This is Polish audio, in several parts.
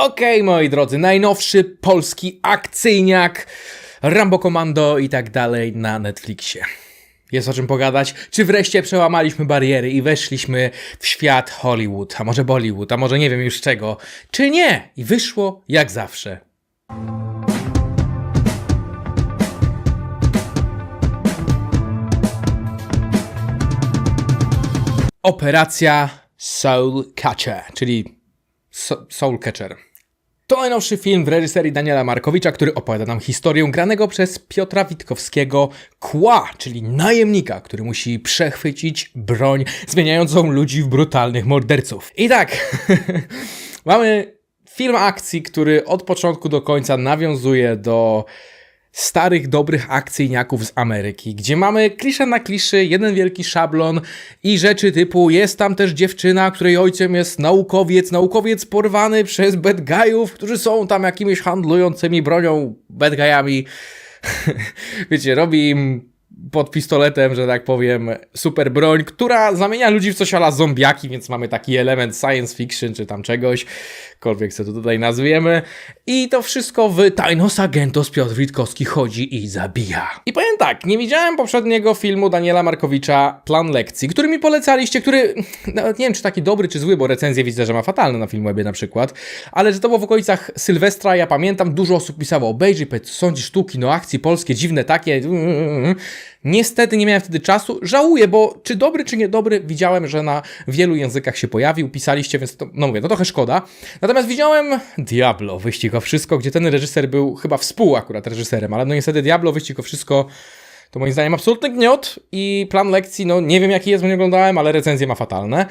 Okej, moi drodzy, najnowszy polski akcyjniak, Rambo Commando i tak dalej na Netflixie. Jest o czym pogadać. Czy wreszcie przełamaliśmy bariery i weszliśmy w świat Hollywood, a może Bollywood, a może nie wiem już czego, czy nie? I wyszło jak zawsze. Operacja Soul Catcher, czyli So- Soul Catcher. To najnowszy film w reżyserii Daniela Markowicza, który opowiada nam historię granego przez Piotra Witkowskiego Kła, czyli najemnika, który musi przechwycić broń zmieniającą ludzi w brutalnych morderców. I tak, mamy film akcji, który od początku do końca nawiązuje do starych, dobrych akcyjniaków z Ameryki, gdzie mamy kliszę na kliszy, jeden wielki szablon i rzeczy typu jest tam też dziewczyna, której ojcem jest naukowiec, naukowiec porwany przez bad guyów, którzy są tam jakimiś handlującymi bronią bad guyami. Wiecie, robi im pod pistoletem, że tak powiem, super broń, która zamienia ludzi w coś ala zombiaki, więc mamy taki element science fiction czy tam czegoś, kolwiek co to tutaj nazwiemy. I to wszystko w Tajnos Agentos Piotr Witkowski chodzi i zabija. I powiem tak, nie widziałem poprzedniego filmu Daniela Markowicza Plan Lekcji, który mi polecaliście, który, nawet nie wiem czy taki dobry czy zły, bo recenzję widzę, że ma fatalne na Filmwebie na przykład, ale że to było w okolicach Sylwestra, ja pamiętam, dużo osób pisało, obejrzyj, powiedz, co sądzisz, sztuki, no akcji polskie, dziwne takie, Niestety nie miałem wtedy czasu. Żałuję, bo czy dobry, czy niedobry, widziałem, że na wielu językach się pojawił, pisaliście, więc to, no mówię, no trochę szkoda. Natomiast widziałem Diablo, Wyścig o Wszystko, gdzie ten reżyser był chyba współ akurat reżyserem, ale no niestety Diablo, Wyścig o Wszystko to moim zdaniem absolutny gniot i plan lekcji, no nie wiem jaki jest, bo nie oglądałem, ale recenzje ma fatalne.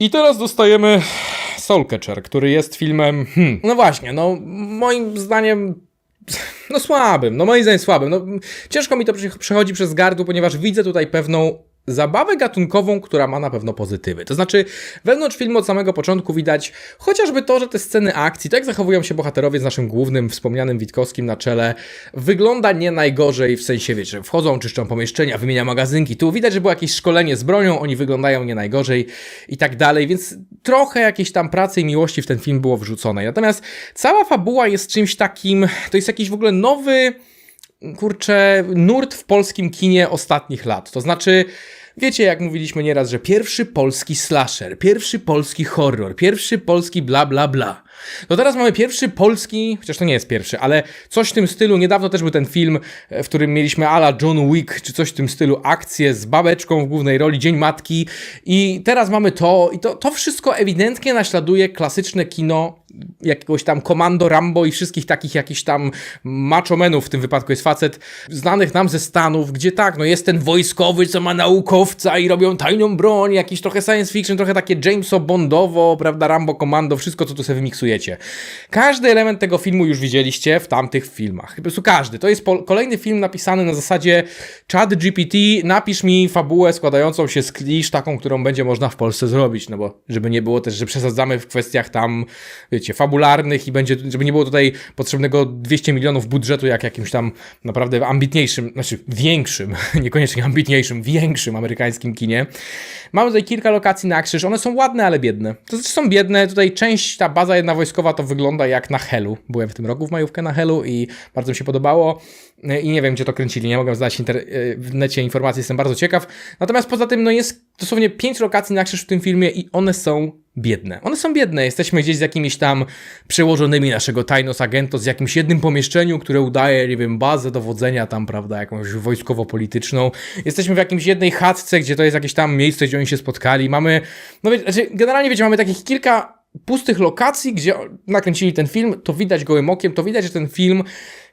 I teraz dostajemy Soulcatcher, który jest filmem, hmm, no właśnie, no moim zdaniem no słabym, no moim zdaniem słabym. No, ciężko mi to przechodzi przez gardło, ponieważ widzę tutaj pewną zabawę gatunkową, która ma na pewno pozytywy. To znaczy, wewnątrz filmu od samego początku widać chociażby to, że te sceny akcji, tak zachowują się bohaterowie z naszym głównym, wspomnianym Witkowskim na czele, wygląda nie najgorzej w sensie, wiecie, wchodzą, czyszczą pomieszczenia, wymienia magazynki, tu widać, że było jakieś szkolenie z bronią, oni wyglądają nie najgorzej i tak dalej, więc trochę jakiejś tam pracy i miłości w ten film było wrzucone. Natomiast cała fabuła jest czymś takim, to jest jakiś w ogóle nowy kurczę, nurt w polskim kinie ostatnich lat. To znaczy, wiecie, jak mówiliśmy nieraz, że pierwszy polski slasher, pierwszy polski horror, pierwszy polski bla bla bla. To teraz mamy pierwszy polski, chociaż to nie jest pierwszy, ale coś w tym stylu. Niedawno też był ten film, e, w którym mieliśmy ala John Wick, czy coś w tym stylu, akcję z babeczką w głównej roli, Dzień Matki. I teraz mamy to, i to, to wszystko ewidentnie naśladuje klasyczne kino jakiegoś tam komando Rambo i wszystkich takich jakichś tam machomenów, w tym wypadku jest facet, znanych nam ze Stanów, gdzie tak, no jest ten wojskowy, co ma naukowca i robią tajną broń, jakiś trochę science fiction, trochę takie Jameso Bondowo, prawda, Rambo Komando, wszystko co tu sobie Każdy element tego filmu już widzieliście w tamtych filmach. Po prostu każdy. To jest kolejny film napisany na zasadzie chat GPT, napisz mi fabułę składającą się z klisz, taką, którą będzie można w Polsce zrobić, no bo żeby nie było też, że przesadzamy w kwestiach tam, wiecie, fabularnych i będzie, żeby nie było tutaj potrzebnego 200 milionów budżetu, jak jakimś tam naprawdę ambitniejszym, znaczy większym, niekoniecznie ambitniejszym, większym amerykańskim kinie. Mamy tutaj kilka lokacji na krzyż, one są ładne, ale biedne. To znaczy są biedne, tutaj część, ta baza jedna wojskowa to wygląda jak na Helu. Byłem w tym roku w majówkę na Helu i bardzo mi się podobało i nie wiem, gdzie to kręcili, nie mogę znaleźć inter- w necie informacji, jestem bardzo ciekaw. Natomiast poza tym, no jest dosłownie pięć lokacji na krzyż w tym filmie i one są biedne. One są biedne. Jesteśmy gdzieś z jakimiś tam przełożonymi naszego Tajnos Agentos, w jakimś jednym pomieszczeniu, które udaje, nie wiem, bazę dowodzenia tam, prawda, jakąś wojskowo-polityczną. Jesteśmy w jakimś jednej chatce, gdzie to jest jakieś tam miejsce, gdzie oni się spotkali. Mamy, no wiecie, znaczy, generalnie wiecie, mamy takich kilka pustych lokacji, gdzie nakręcili ten film, to widać gołym okiem, to widać, że ten film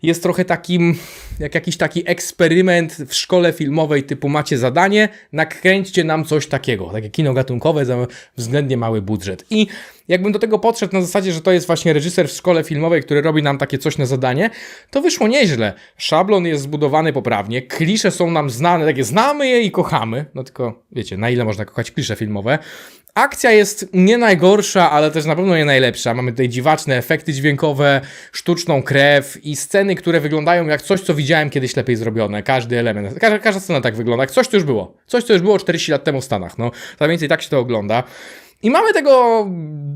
jest trochę takim, jak jakiś taki eksperyment w szkole filmowej typu macie zadanie, nakręćcie nam coś takiego, takie kino gatunkowe za względnie mały budżet. I jakbym do tego podszedł na zasadzie, że to jest właśnie reżyser w szkole filmowej, który robi nam takie coś na zadanie, to wyszło nieźle. Szablon jest zbudowany poprawnie, klisze są nam znane, takie znamy je i kochamy, no tylko wiecie, na ile można kochać klisze filmowe. Akcja jest nie najgorsza, ale też na pewno nie najlepsza. Mamy tutaj dziwaczne efekty dźwiękowe, sztuczną krew i sceny, które wyglądają jak coś, co widziałem kiedyś lepiej zrobione. Każdy element, każda, każda scena tak wygląda. Coś, co już było. Coś, co już było 40 lat temu w Stanach. No, mniej więcej tak się to ogląda. I mamy tego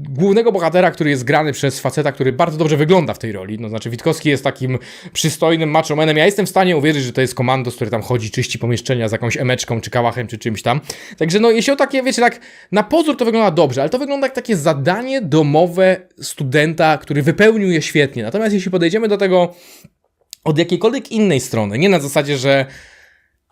głównego bohatera, który jest grany przez faceta, który bardzo dobrze wygląda w tej roli. No, znaczy, Witkowski jest takim przystojnym machomanem. Ja jestem w stanie uwierzyć, że to jest komandos, który tam chodzi, czyści pomieszczenia z jakąś emeczką, czy kałachem, czy czymś tam. Także, no, jeśli o takie, wiecie, tak na pozór to wygląda dobrze, ale to wygląda jak takie zadanie domowe studenta, który wypełnił je świetnie. Natomiast jeśli podejdziemy do tego od jakiejkolwiek innej strony, nie na zasadzie, że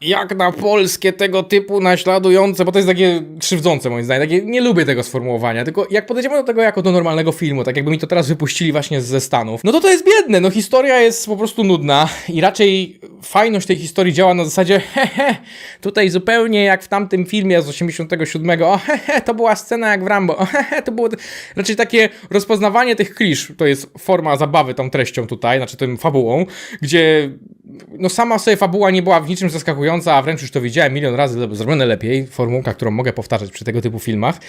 jak na polskie tego typu naśladujące, bo to jest takie krzywdzące moim zdaniem, takie, nie lubię tego sformułowania, tylko jak podejdziemy do tego jako do normalnego filmu, tak jakby mi to teraz wypuścili właśnie ze Stanów, no to to jest biedne, no historia jest po prostu nudna i raczej fajność tej historii działa na zasadzie hehe, tutaj zupełnie jak w tamtym filmie z 87, o hehe, to była scena jak w Rambo, o hehe, to było raczej takie rozpoznawanie tych klisz, to jest forma zabawy tą treścią tutaj, znaczy tym fabułą, gdzie no sama sobie fabuła nie była w niczym zaskakująca, a wręcz już to widziałem milion razy zrobione lepiej, formułka, którą mogę powtarzać przy tego typu filmach.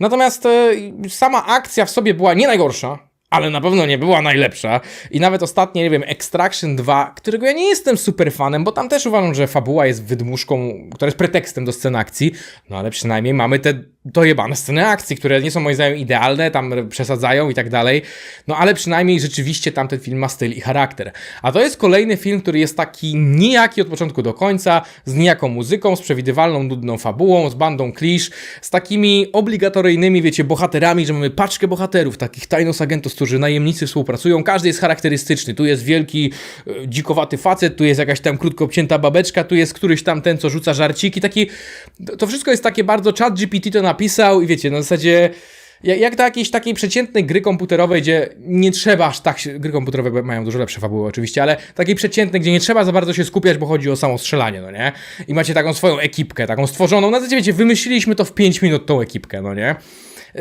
Natomiast e, sama akcja w sobie była nie najgorsza, ale na pewno nie była najlepsza. I nawet ostatnie, nie wiem, Extraction 2, którego ja nie jestem super fanem, bo tam też uważam, że fabuła jest wydmuszką, która jest pretekstem do scen akcji, no ale przynajmniej mamy te dojebane sceny akcji, które nie są moim zdaniem idealne, tam przesadzają i tak dalej, no ale przynajmniej rzeczywiście tamten film ma styl i charakter. A to jest kolejny film, który jest taki nijaki od początku do końca, z nijaką muzyką, z przewidywalną, nudną fabułą, z bandą klisz, z takimi obligatoryjnymi, wiecie, bohaterami, że mamy paczkę bohaterów, takich tajnos agentów, którzy najemnicy współpracują, każdy jest charakterystyczny, tu jest wielki, e, dzikowaty facet, tu jest jakaś tam krótko obcięta babeczka, tu jest któryś tam ten, co rzuca żarciki, taki, to wszystko jest takie bardzo chat GPT to napisał i wiecie, na zasadzie jak do jakiejś takiej przeciętnej gry komputerowej, gdzie nie trzeba aż tak się, gry komputerowe mają dużo lepsze fabuły oczywiście, ale takiej przeciętnej, gdzie nie trzeba za bardzo się skupiać, bo chodzi o samo strzelanie, no nie? I macie taką swoją ekipkę, taką stworzoną, na zasadzie wiecie, wymyśliliśmy to w 5 minut tą ekipkę, no nie?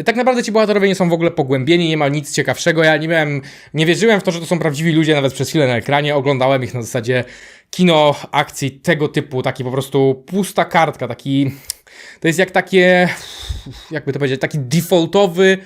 Tak naprawdę ci bohaterowie nie są w ogóle pogłębieni, nie ma nic ciekawszego. Ja nie miałem, nie wierzyłem w to, że to są prawdziwi ludzie nawet przez chwilę na ekranie. Oglądałem ich na zasadzie kino akcji tego typu, taki po prostu pusta kartka, taki to jest jak takie, jakby to powiedzieć, taki defaultowy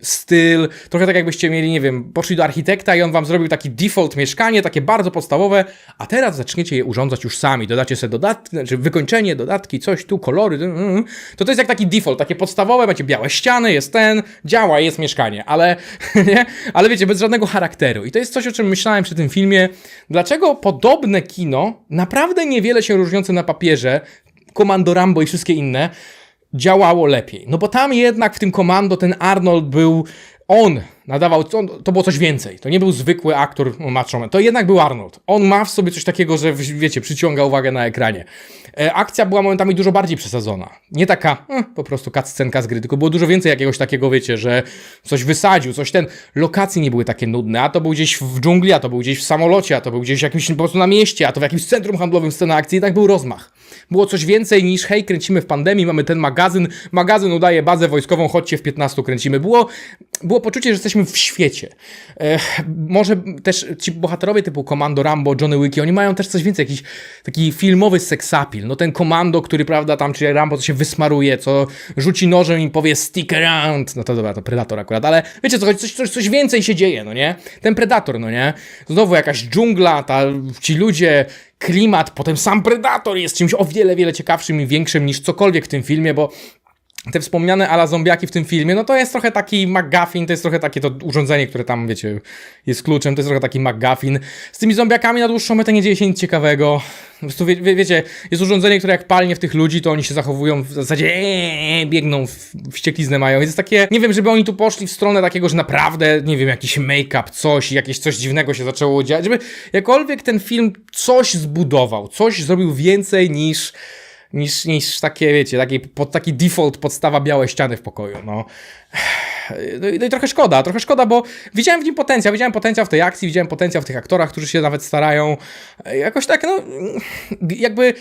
styl, trochę tak jakbyście mieli, nie wiem, poszli do architekta i on wam zrobił taki default mieszkanie, takie bardzo podstawowe, a teraz zaczniecie je urządzać już sami, dodacie sobie dodatki, znaczy wykończenie, dodatki, coś tu, kolory, mm, mm. to to jest jak taki default, takie podstawowe, macie białe ściany, jest ten, działa, jest mieszkanie, ale, nie? ale wiecie, bez żadnego charakteru i to jest coś, o czym myślałem przy tym filmie, dlaczego podobne kino, naprawdę niewiele się różniące na papierze, Komando Rambo i wszystkie inne, działało lepiej. No bo tam jednak w tym komando ten Arnold był on nadawał, to było coś więcej. To nie był zwykły aktor macho To jednak był Arnold. On ma w sobie coś takiego, że wiecie, przyciąga uwagę na ekranie. E, akcja była momentami dużo bardziej przesadzona. Nie taka eh, po prostu cutscenka z gry, tylko było dużo więcej jakiegoś takiego, wiecie, że coś wysadził, coś ten. Lokacje nie były takie nudne, a to był gdzieś w dżungli, a to był gdzieś w samolocie, a to był gdzieś jakimś po prostu na mieście, a to w jakimś centrum handlowym scena akcji. Jednak był rozmach. Było coś więcej niż hej, kręcimy w pandemii, mamy ten magazyn, magazyn udaje bazę wojskową, chodźcie w 15 kręcimy. Było, było poczucie, że jesteśmy w świecie. Może też ci bohaterowie typu Komando, Rambo, Johnny Wicki, oni mają też coś więcej, jakiś taki filmowy seksapil. No ten Komando, który prawda tam, czy Rambo, co się wysmaruje, co rzuci nożem i powie stick around. No to dobra, to Predator akurat, ale wiecie co, coś, coś, coś więcej się dzieje, no nie? Ten Predator, no nie? Znowu jakaś dżungla, ta, ci ludzie, klimat, potem sam Predator jest czymś o wiele, wiele ciekawszym i większym niż cokolwiek w tym filmie, bo te wspomniane ala zombiaki w tym filmie, no to jest trochę taki McGuffin, to jest trochę takie to urządzenie, które tam, wiecie, jest kluczem, to jest trochę taki McGuffin. Z tymi zombiakami na dłuższą metę nie dzieje się nic ciekawego. Po prostu, wie, wie, wiecie, jest urządzenie, które jak palnie w tych ludzi, to oni się zachowują w zasadzie ee, biegną, wściekliznę mają. Jest takie, nie wiem, żeby oni tu poszli w stronę takiego, że naprawdę, nie wiem, jakiś make-up, coś, jakieś coś dziwnego się zaczęło dziać, żeby jakkolwiek ten film coś zbudował, coś zrobił więcej niż niż, niż takie, wiecie, taki, pod, taki default podstawa białe ściany w pokoju, no. No i, no i trochę szkoda, trochę szkoda, bo widziałem w nim potencjał, widziałem potencjał w tej akcji, widziałem potencjał w tych aktorach, którzy się nawet starają. Jakoś tak, no, jakby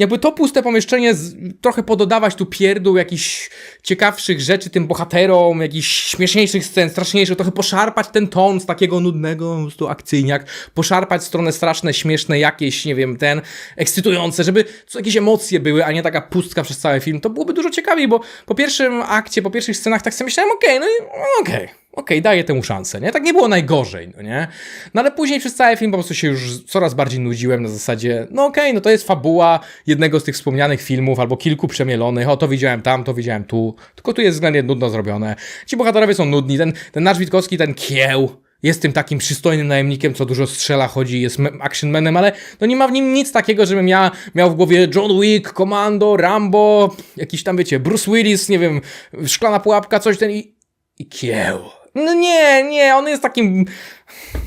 jakby to puste pomieszczenie z, trochę pododawać tu pierdół jakichś ciekawszych rzeczy tym bohaterom, jakichś śmieszniejszych scen, straszniejszych, trochę poszarpać ten ton z takiego nudnego po prostu akcyjniak, poszarpać stronę straszne, śmieszne jakieś, nie wiem, ten, ekscytujące, żeby co jakieś emocje były, a nie taka pustka przez cały film, to byłoby dużo ciekawiej, bo po pierwszym akcie, po pierwszych scenach tak sobie myślałem, okej, okay, no i okej. Okay okej, daję temu szansę, nie? Tak nie było najgorzej, no nie? No ale później przez cały film po prostu się już coraz bardziej nudziłem na zasadzie, no okej, no to jest fabuła jednego z tych wspomnianych filmów, albo kilku przemielonych, o to widziałem tam, to widziałem tu, tylko tu jest względnie nudno zrobione. Ci bohaterowie są nudni, ten, ten nasz Witkowski, ten kieł, jest tym takim przystojnym najemnikiem, co dużo strzela, chodzi, jest actionmanem, ale no nie ma w nim nic takiego, żebym ja miał w głowie John Wick, Commando, Rambo, jakiś tam, wiecie, Bruce Willis, nie wiem, Szklana Pułapka, coś ten i, i kieł. No nie, nie, on jest takim...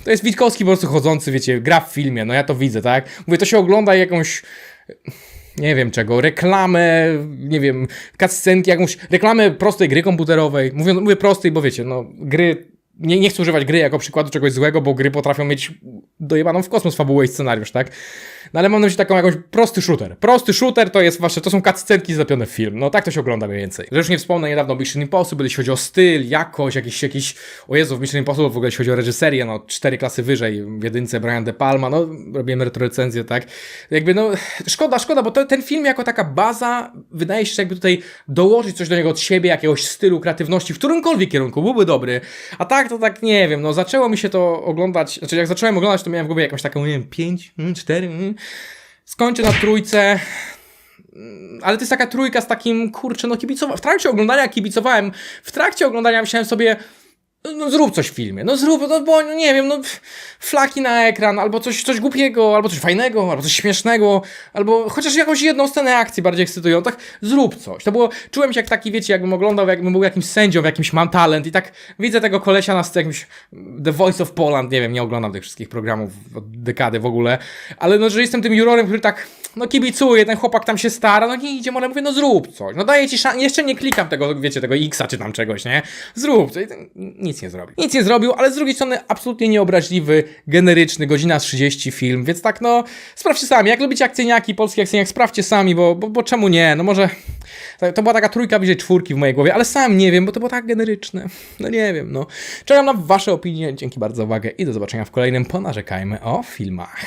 To jest Witkowski po prostu chodzący, wiecie, gra w filmie, no ja to widzę, tak? Mówię, to się ogląda jakąś nie wiem czego, reklamę, nie wiem, cutscenki, jakąś reklamę prostej gry komputerowej. Mówię, mówię prostej, bo wiecie, no gry, nie, nie chcę używać gry jako przykładu czegoś złego, bo gry potrafią mieć dojebaną w kosmos fabułę i scenariusz, tak? No ale mam na myśli taką jakąś prosty shooter. Prosty shooter to jest wasze, to są cutscenki zlepione w film. No tak to się ogląda mniej więcej. Zresztą nie wspomnę niedawno o Mission Impossible, jeśli chodzi o styl, jakość, jakiś, jakiś, o Jezu, w Mission Impossible w ogóle jeśli chodzi o reżyserię, no cztery klasy wyżej, w jedynce Brian De Palma, no robiłem retrorecenzję, tak? Jakby no, szkoda, szkoda, bo to, ten film jako taka baza, wydaje się, że jakby tutaj dołożyć coś do niego od siebie, jakiegoś stylu, kreatywności, w którymkolwiek kierunku, byłby dobry. A tak, to tak, nie wiem, no zaczęło mi się to oglądać, znaczy jak zacząłem oglądać, to miałem w głowie jakąś taką, nie wiem, 5, 4, skończę na trójce, Mm, ale to jest taka trójka z takim, kurczę, no kibicowa. W trakcie oglądania kibicowałem, w trakcie oglądania myślałem sobie, no, zrób coś w filmie, no zrób, no bo nie wiem, no flaki na ekran, albo coś, coś głupiego, albo coś fajnego, albo coś śmiesznego, albo chociaż jakąś jedną scenę akcji bardziej ekscytują, tak zrób coś. To było, czułem się jak taki, wiecie, jakbym oglądał, jakbym był jakimś sędzią, jakimś mam talent i tak widzę tego kolesia na jakimś The Voice of Poland, nie wiem, nie oglądam tych wszystkich programów od dekady w ogóle, ale no, że jestem tym jurorem, który tak, no kibicuje, ten chłopak tam się stara, no nie idzie, ale mówię, no zrób coś, no daję ci szansę, jeszcze nie klikam tego, wiecie, tego Xa czy tam czegoś, nie? Zrób coś, nic nie zrobił. Nic nie zrobił, ale z drugiej strony absolutnie nieobraźliwy, generyczny, godzina 30 film, więc tak no, sprawdźcie sami, jak lubicie akcyjniaki, polski akcyjniak, sprawdźcie sami, bo, bo, bo czemu nie, no może, to była taka trójka bliżej czwórki w mojej głowie, ale sam nie wiem, bo to było tak generyczne, no nie wiem, no. Czekam na wasze opinie, dzięki bardzo za uwagę i do zobaczenia w kolejnym Ponarzekajmy o filmach.